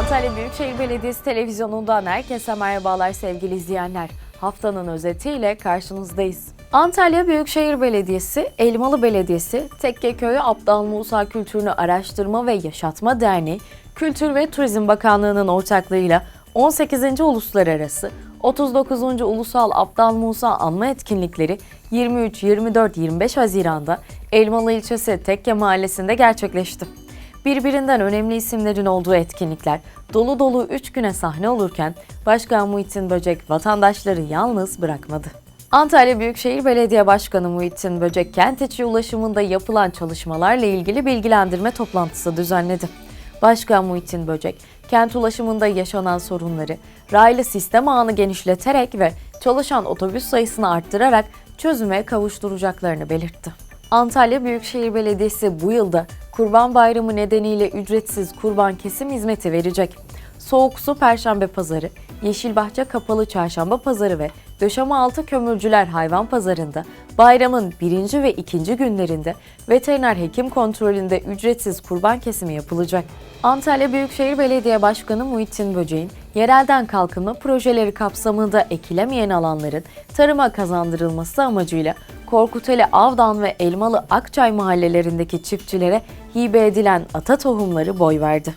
Antalya Büyükşehir Belediyesi televizyonundan herkese merhabalar sevgili izleyenler. Haftanın özetiyle karşınızdayız. Antalya Büyükşehir Belediyesi, Elmalı Belediyesi, Tekkeköy'ü Abdal Musa Kültürünü Araştırma ve Yaşatma Derneği, Kültür ve Turizm Bakanlığı'nın ortaklığıyla 18. Uluslararası 39. Ulusal Abdal Musa Anma Etkinlikleri 23, 24, 25 Haziran'da Elmalı ilçesi Tekke Mahallesi'nde gerçekleşti. Birbirinden önemli isimlerin olduğu etkinlikler dolu dolu 3 güne sahne olurken Başkan Muhittin Böcek vatandaşları yalnız bırakmadı. Antalya Büyükşehir Belediye Başkanı Muhittin Böcek kent içi ulaşımında yapılan çalışmalarla ilgili bilgilendirme toplantısı düzenledi. Başkan Muhittin Böcek, kent ulaşımında yaşanan sorunları raylı sistem ağını genişleterek ve çalışan otobüs sayısını arttırarak çözüme kavuşturacaklarını belirtti. Antalya Büyükşehir Belediyesi bu yılda Kurban Bayramı nedeniyle ücretsiz kurban kesim hizmeti verecek. Soğuk Su Perşembe Pazarı, Yeşilbahçe Kapalı Çarşamba Pazarı ve Döşemealtı Kömürcüler Hayvan Pazarı'nda bayramın birinci ve ikinci günlerinde veteriner hekim kontrolünde ücretsiz kurban kesimi yapılacak. Antalya Büyükşehir Belediye Başkanı Muhittin Böceğin, yerelden kalkınma projeleri kapsamında ekilemeyen alanların tarıma kazandırılması amacıyla Korkuteli Avdan ve Elmalı Akçay mahallelerindeki çiftçilere hibe edilen ata tohumları boy verdi.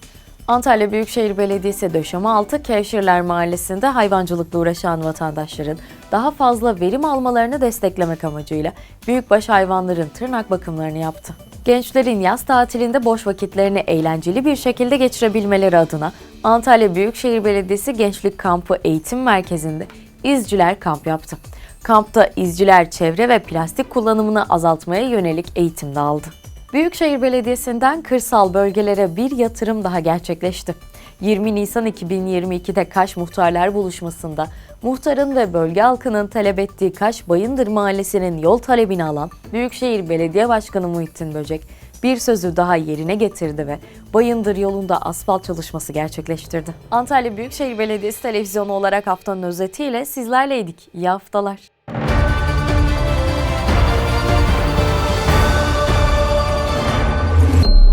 Antalya Büyükşehir Belediyesi Döşemealtı Kevşirler Mahallesi'nde hayvancılıkla uğraşan vatandaşların daha fazla verim almalarını desteklemek amacıyla büyükbaş hayvanların tırnak bakımlarını yaptı. Gençlerin yaz tatilinde boş vakitlerini eğlenceli bir şekilde geçirebilmeleri adına Antalya Büyükşehir Belediyesi Gençlik Kampı Eğitim Merkezi'nde izciler kamp yaptı. Kampta izciler çevre ve plastik kullanımını azaltmaya yönelik eğitim de aldı. Büyükşehir Belediyesi'nden kırsal bölgelere bir yatırım daha gerçekleşti. 20 Nisan 2022'de Kaş Muhtarlar Buluşması'nda muhtarın ve bölge halkının talep ettiği Kaş Bayındır Mahallesi'nin yol talebini alan Büyükşehir Belediye Başkanı Muhittin Böcek bir sözü daha yerine getirdi ve Bayındır yolunda asfalt çalışması gerçekleştirdi. Antalya Büyükşehir Belediyesi televizyonu olarak haftanın özetiyle sizlerleydik. İyi haftalar.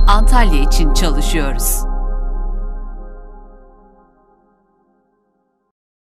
Antalya için çalışıyoruz.